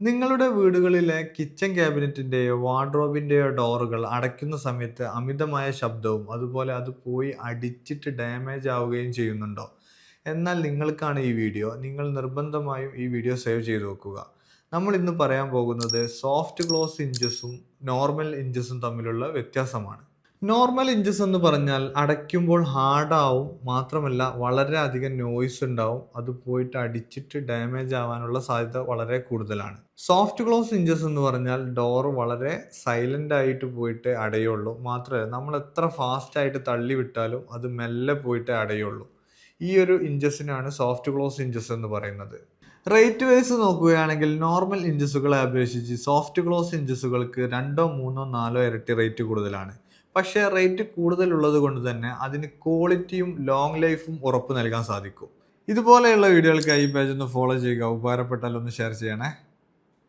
നിങ്ങളുടെ വീടുകളിലെ കിച്ചൺ ക്യാബിനറ്റിന്റെയോ വാർഡ്രോബിന്റെയോ ഡോറുകൾ അടയ്ക്കുന്ന സമയത്ത് അമിതമായ ശബ്ദവും അതുപോലെ അത് പോയി അടിച്ചിട്ട് ഡാമേജ് ആവുകയും ചെയ്യുന്നുണ്ടോ? എന്നാൽ നിങ്ങൾക്കാണ് ഈ വീഡിയോ. നിങ്ങൾ നിർബന്ധമായും ഈ വീഡിയോ സേവ് ചെയ്ത് വെക്കുക. നമ്മൾ ഇന്ന് പറയാൻ പോകുന്നത് സോഫ്റ്റ് ക്ലോസ് ഇഞ്ചസും നോർമൽ ഇഞ്ചസും തമ്മിലുള്ള വ്യത്യാസമാണ്. നോർമൽ ഇഞ്ചസ് എന്ന് പറഞ്ഞാൽ അടയ്ക്കുമ്പോൾ ഹാർഡാവും മാത്രമല്ല വളരെ അധികം നോയ്സ് ഉണ്ടാവും. അത് പോയിട്ട് അടിച്ചിട്ട് ഡാമേജ് ആവാനുള്ള സാധ്യത വളരെ കൂടുതലാണ്. സോഫ്റ്റ് ക്ലോസ് ഇഞ്ചസ് എന്ന് പറഞ്ഞാൽ ഡോർ വളരെ സൈലന്റ് ആയിട്ട് പോയിട്ട് അടയുള്ളൂ. മാത്രമല്ല നമ്മൾ എത്ര ഫാസ്റ്റ് ആയിട്ട് തള്ളി വിട്ടാലും അത് മെല്ലെ പോയിട്ട് അടയുള്ളൂ. ഈ ഒരു ഇഞ്ചസിനാണ് സോഫ്റ്റ് ക്ലോസ് ഇഞ്ചസ് എന്ന് പറയുന്നത്. റേറ്റ് വൈസ് നോക്കുകയാണെങ്കിൽ നോർമൽ ഇഞ്ചസുകളെ അപേക്ഷിച്ച് സോഫ്റ്റ് ക്ലോസ് ഇഞ്ചസുകൾക്ക് രണ്ടോ മൂന്നോ നാലോ ഇരട്ടി റേറ്റ് കൂടുതലാണ്. പക്ഷേ റേറ്റ് കൂടുതലുള്ളത് കൊണ്ട് തന്നെ അതിന് ക്വാളിറ്റിയും ലോങ് ലൈഫും ഉറപ്പ് നൽകാൻ സാധിക്കും. ഇതുപോലെയുള്ള വീഡിയോകൾക്ക് ഈ പേജ് ഒന്ന് ഫോളോ ചെയ്യുക. ഉപകാരപ്പെട്ടാൽ ഒന്ന് ഷെയർ ചെയ്യണേ.